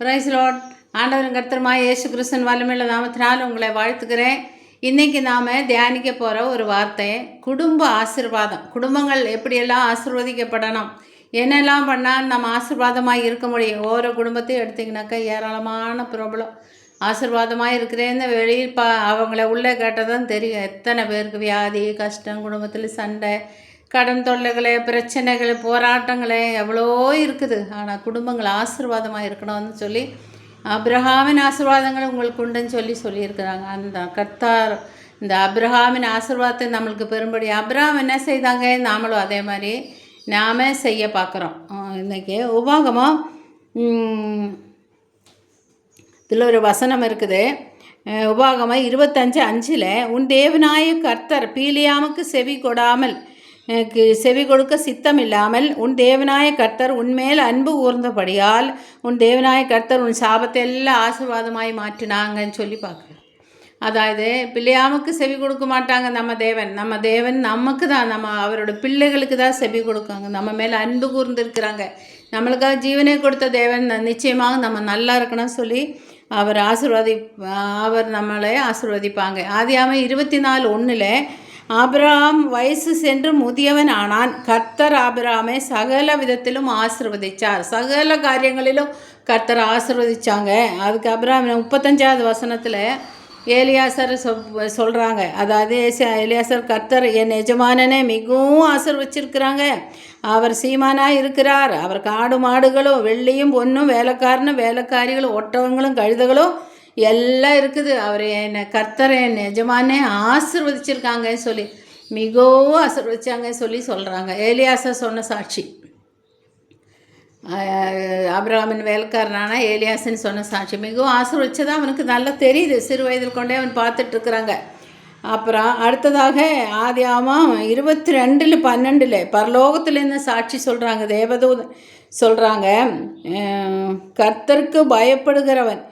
Price Lord. ஆண்டவரும் கர்த்தருமாய் இயேசு கிறிஸ்தன் வல்லமையுள்ள நாமத்தினால் உங்களை வாழ்த்துக்கிறேன் இன்றைக்கி நாம் தியானிக்க போகிற ஒரு வார்த்தை குடும்ப ஆசிர்வாதம். குடும்பங்கள் எப்படியெல்லாம் ஆசிர்வதிக்கப்படணும்? என்னெல்லாம் பண்ணால் நம்ம ஆசிர்வாதமாக இருக்க முடியும்? ஒவ்வொரு குடும்பத்தையும் எடுத்திங்கனாக்கா ஏராளமான ப்ராப்ளம். ஆசிர்வாதமாக இருக்கிறேன்னு வெளியில் பா அவங்கள உள்ளே கேட்டதான் தெரியும். எத்தனை பேருக்கு வியாதி கஷ்டம் குடும்பத்தில் சண்டை கடன் தொல்லைகளை பிரச்சனைகள் போராட்டங்களே எவ்வளோ இருக்குது. ஆனால் குடும்பங்கள் ஆசீர்வாதமாக இருக்கணும்னு சொல்லி அப்ரஹாமின் ஆசீர்வாதங்கள் உங்களுக்கு உண்டுன்னு சொல்லி சொல்லியிருக்கிறாங்க. அந்த கர்த்தார் இந்த அப்ரஹாமின் ஆசீர்வாதத்தை நம்மளுக்கு பெரும்படி அப்ரஹாம் என்ன செய்தாங்க? நாமளும் அதே மாதிரி நாம செய்ய பார்க்குறோம். இன்றைக்கி உபாகமம் இதில் ஒரு வசனம் இருக்குது. உபாகமாக இருபத்தஞ்சு அஞ்சில் உன் தேவநாய கர்த்தர் பீலியாமுக்கு செவி கொடாமல் செவி கொடுக்க சித்தம் இல்லாமல் உன் தேவனாய கர்த்தர் உன்மேல் அன்பு கூர்ந்தபடியால் உன் தேவனாய கர்த்தர் உன் சாபத்தை எல்லாம் ஆசீர்வாதமாய் மாற்றினாங்கன்னு சொல்லி பார்க்குறேன் அதாவது பிள்ளையாமுக்கு செவி கொடுக்க மாட்டாங்க நம்ம தேவன். நம்ம தேவன் நமக்கு தான். நம்ம அவரோட பிள்ளைகளுக்கு தான் செவி கொடுக்காங்க. நம்ம மேலே அன்பு கூர்ந்துருக்கிறாங்க. நம்மளுக்காக ஜீவனை கொடுத்த தேவன் நிச்சயமாக நம்ம நல்லா இருக்கணும்னு சொல்லி அவர் ஆசீர்வாதி அவர் நம்மளை ஆசீர்வதிப்பாங்க. ஆதியாமல் இருபத்தி நாலு ஒன்றில் ஆபிரகாம் வயசு சென்று முதியவன் ஆனான். கர்த்தர் ஆபிரகாமை சகல விதத்திலும் ஆசிர்வதிச்சார். சகல காரியங்களிலும் கர்த்தர் ஆசிர்வதிச்சாங்க. அதுக்கு அப்புறம் முப்பத்தஞ்சாவது வசனத்தில் ஏலியாசர் சொ சொல்கிறாங்க அதாவது ஏலியாசர் கர்த்தர் என் எஜமானனை மிகவும் ஆசிர்வச்சிருக்கிறாங்க. அவர் சீமானாக இருக்கிறார். அவர் காடு மாடுகளும் வெள்ளியும் பொண்ணும் வேலைக்காரனும் வேலைக்காரிகளும் ஒட்டகங்களும் கழுதுகளும் எல்லாம் இருக்குது. அவர் என்னை கர்த்தர் என் எஜமானே சொல்லி மிகவும் ஆசிர்வதிச்சாங்கன்னு சொல்லி சொல்கிறாங்க ஏலியாசர் சொன்ன சாட்சி. ஆஹ் வேலைக்காரனான ஏலியாசன் சொன்ன சாட்சி. மிகவும் ஆசீர்வச்சது அவனுக்கு நல்லா தெரியுது. சிறு வயதில் கொண்டே அவன் பார்த்துட்ருக்குறாங்க. அப்புறம் அடுத்ததாக ஆதியாமம் இருபத்தி ரெண்டில் பன்னெண்டில் பரலோகத்துலேருந்து சாட்சி சொல்கிறாங்க தேவதூதன் சொல்கிறாங்க கர்த்தருக்கு பயப்படுகிறவன்.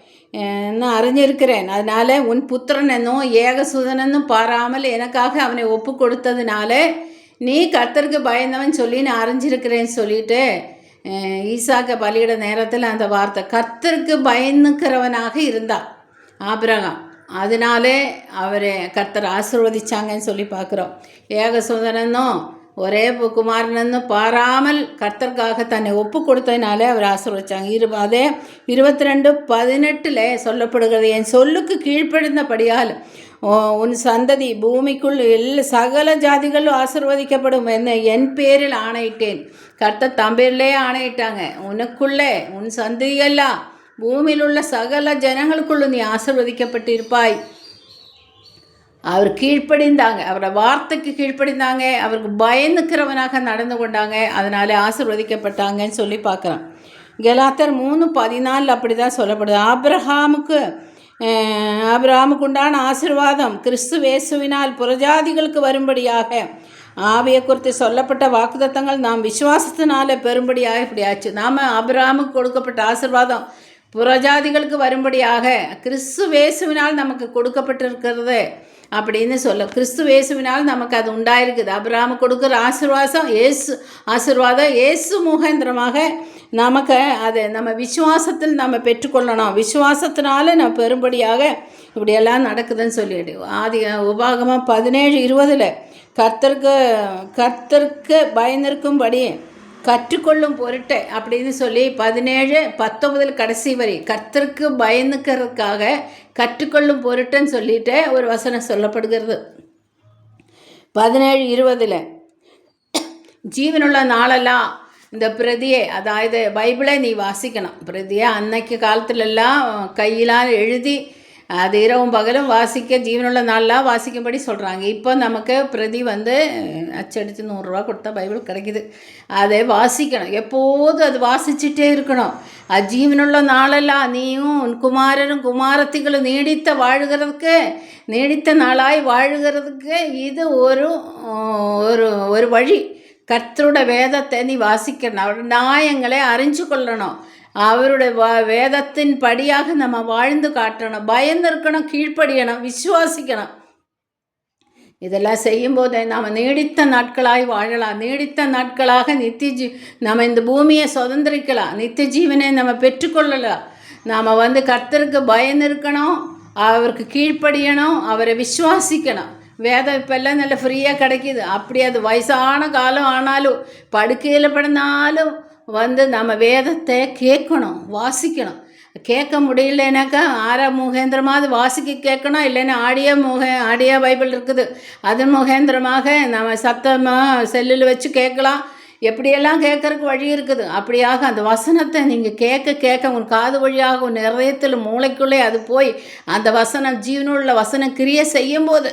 நான் அறிஞ்சிருக்கிறேன் அதனால உன் புத்திரன் என்னும் ஏகசுதனனும் பாராமல் எனக்காக அவனை ஒப்பு கொடுத்ததுனால நீ கர்த்தருக்கு பயந்தவன் சொல்லி நான் அறிஞ்சிருக்கிறேன்னு சொல்லிட்டு ஈசாக்க பலியிட நேரத்தில் அந்த வார்த்தை கர்த்தருக்கு பயந்துக்கிறவனாக இருந்தான் ஆபிரகாம் அதனாலே அவரை கர்த்தர் ஆசிர்வதிச்சாங்கன்னு சொல்லி பார்க்குறோம் ஏக சுதனனும் ஒரே பு- குமாரனனும் பாராமல் கர்த்தருக்காக தன்னை ஒப்பு கொடுத்ததுனாலே அவர் ஆசீர்வதிச்சாங்க. இரு அதே இருபத்தி ரெண்டு பதினெட்டில் சொல்லப்படுகிறது என் சொல்லுக்கு கீழ்ப்படிந்தபடியால் உ- உன் சந்ததி பூமிக்குள் எல்லா சகல ஜாதிகளும் ஆசீர்வதிக்கப்படும் என்ன என் பேரில் ஆணையிட்டேன். கர்த்தர் தம்பேரிலே ஆணையிட்டாங்க. உனக்குள்ளே உன் சந்ததியெல்லாம் பூமியில் உள்ள சகல ஜனங்களுக்குள்ள நீ ஆசீர்வதிக்கப்பட்டிருப்பாய் அவர் கீழ்ப்படிந்தாங்க. அவரோட வார்த்தைக்கு கீழ்ப்படிந்தாங்க. அவருக்கு பயந்துக்கிறவனாக நடந்து கொண்டாங்க. அதனால் ஆசிர்வதிக்கப்பட்டாங்கன்னு சொல்லி பார்க்குறோம் கெலாத்தர் மூணு பதினாலில் அப்படி தான் சொல்லப்படுது. ஆப்ரஹாமுக்கு அஹ், ஆபிரகாமுக்கு உண்டான ஆசிர்வாதம் கிறிஸ்து வேசுவினால் புறஜாதிகளுக்கு வரும்படியாக ஆவியை குறித்து சொல்லப்பட்ட வாக்குதத்தங்கள் நாம் விசுவாசத்தினால பெறும்படியாக இப்படி ஆச்சு. நாம் ஆபிரகாமுக்கு கொடுக்கப்பட்ட ஆசிர்வாதம் புறஜாதிகளுக்கு வரும்படியாக கிறிஸ்து வேசுவினால் நமக்கு கொடுக்கப்பட்டிருக்கிறது. அப்படின்னு சொல்ல கிறிஸ்து வேசுவினால் நமக்கு அது உண்டாயிருக்குது. அபிராம கொடுக்குற ஆசிர்வாசம் ஏசு ஆசிர்வாதம் இயேசு முகேந்திரமாக நமக்கு அதை நம்ம விசுவாசத்தில் நம்ம பெற்றுக்கொள்ளணும். விசுவாசத்தினால நம்ம பெரும்படியாக இப்படியெல்லாம் நடக்குதுன்னு சொல்லிவிடு ஆதி உபாகமாக பதினேழு இருபதில் கர்த்தருக்கு கர்த்தருக்கு பயந்திருக்கும்படி கற்றுக்கொள்ளும் பொருட்டு அப்படின்னு சொல்லி பதினேழு பத்தொன்பதில் கடைசி வரி கர்த்தருக்கு பயந்துக்கிறதுக்காக கற்றுக்கொள்ளும் பொருட்டுன்னு சொல்லிட்டு ஒரு வசனம் சொல்லப்படுகிறது. பதினேழு இருபதில் ஜீவனுள்ள நாளெல்லாம் இந்த பிரதியை அதாவது பைபிளை நீ வாசிக்கணும். பிரதியை அன்னைக்கு காலத்துலலாம் கையிலால் எழுதி அது இரவும் பகலும் வாசிக்க ஜீவனுள்ள நாளெலாம் வாசிக்கும்படி சொல்கிறாங்க இப்போ நமக்கு பிரதி வந்து அச்சடித்து நூறுரூவா கொடுத்தா பைபிள் கிடைக்குது. அதை வாசிக்கணும். எப்போதும் அது வாசிச்சுட்டே இருக்கணும். அது ஜீவனுள்ள நாளெல்லாம் நீயும் உன் குமாரரும் குமாரத்திகளும் நீடித்த வாழ்கிறதுக்கு நீடித்த நாளாய் வாழ்கிறதுக்கு இது ஒரு ஒரு ஒரு வழி. கர்த்தரோட வேதத்தை நீ வாசிக்கணும். அவருடைய நியாயங்களை அறிஞ்சு கொள்ளணும். அவருடைய வ வேதத்தின் படியாக நம்ம வாழ்ந்து காட்டணும். பயந்திருக்கணும் கீழ்ப்படியணும் விசுவாசிக்கணும். இதெல்லாம் செய்யும்போது நாம் நீடித்த நாட்களாய் வாழலாம். நீடித்த நாட்களாக நித்திய ஜீ நம்ம இந்த பூமியை சுதந்திரிக்கலாம். நித்திய ஜீவனை நம்ம பெற்றுக்கொள்ளலாம். நாம் வந்து கர்த்தருக்கு பயந்து இருக்கணும் அவருக்கு கீழ்ப்படியணும் அவரை விசுவாசிக்கணும். வேதம் இப்போல்லாம் நல்ல ஃப்ரீயாக கிடைக்கிது. அப்படி அது வயசான காலம் ஆனாலும் படுக்கையில் படுனாலும் வந்து நம்ம வேதத்தை கேட்கணும் வாசிக்கணும். கேட்க முடியலனாக்கா ஆரா முகேந்திரமாவது வாசிக்க கேட்கணும் இல்லைன்னா ஆடியோ முக ஆடியோ பைபிள் இருக்குது. அது முகேந்திரமாக நம்ம சத்தமாக செல்லில் வச்சு கேட்கலாம். எப்படியெல்லாம் கேட்கறதுக்கு வழி இருக்குது? அப்படியாக அந்த வசனத்தை நீங்கள் கேட்க கேட்க உன் காது வழியாக உன் நிறையத்தில் மூளைக்குள்ளே அது போய் அந்த வசனம் ஜீவனுள்ள வசனம் கிரியை செய்யும்போது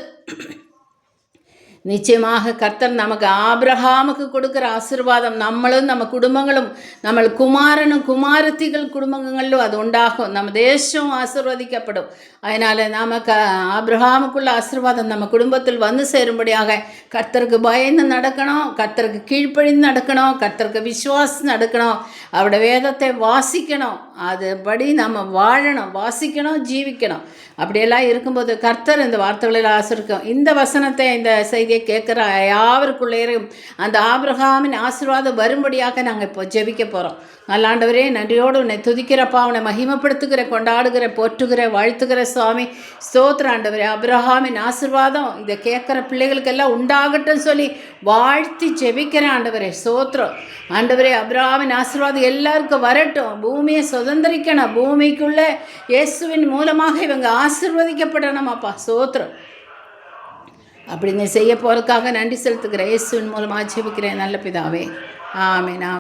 நிச்சயமாக கர்த்தர் நமக்கு ஆபிரஹாமுக்கு கொடுக்குற ஆசிர்வாதம் நம்மளும் நம்ம குடும்பங்களும் நம்ம குமாரனும் குமாரத்திகள் குடும்பங்களிலும் அது உண்டாகும். நம்ம தேசம் ஆசிர்வதிக்கப்படும். அதனால் நமக்கு ஆபிரஹாமுக்குள்ள ஆசிர்வாதம் நம்ம குடும்பத்தில் வந்து சேரும்படியாக கர்த்தருக்கு பயந்து நடக்கணும் கர்த்தருக்கு கீழ்ப்பழிந்து நடக்கணும் கர்த்தருக்கு விசுவாசம் நடக்கணும் அவரோட வேதத்தை வாசிக்கணும் அதுபடி நம்ம வாழணும் வாசிக்கணும் ஜீவிக்கணும். அப்படியெல்லாம் இருக்கும்போது கர்த்தர் இந்த வார்த்தைகளில் ஆசிரிக்கும் இந்த வசனத்தை இந்த செய்தியை கேட்குற யாவருக்குள்ளேயும் அந்த ஆபிரகாமின் ஆசீர்வாதம் வரும்படியாக நாங்கள் இப்போ ஜெபிக்க போகிறோம் நல்லாண்டவரே நன்றியோடு உன்னை துதிக்கிறப்பா உன்னை மகிமப்படுத்துகிற கொண்டாடுகிற போற்றுகிற வாழ்த்துகிற சுவாமி. ஸ்தோத்திர ஆண்டவரே. அப்ரஹாமின் ஆசிர்வாதம் இதை கேட்குற பிள்ளைகளுக்கெல்லாம் உண்டாகட்டும் சொல்லி வாழ்த்தி ஜெபிக்கிற ஆண்டவரே ஸ்தோத்திரம். ஆண்டவரே அப்ரஹாமின் ஆசிர்வாதம் எல்லாருக்கும் வரட்டும். பூமியை சுதந்திரிக்கணும். பூமிக்குள்ளே இயேசுவின் மூலமாக இவங்க ஆசிர்வதிக்கப்படணுமாப்பா சோத்ரம் அப்படி நீ செய்ய போகிறதுக்காக நன்றி செலுத்துகிறேன் இயேசுவின் மூலமாக ஜெபிக்கிறேன். நல்ல பிதாவே. ஆமே நான்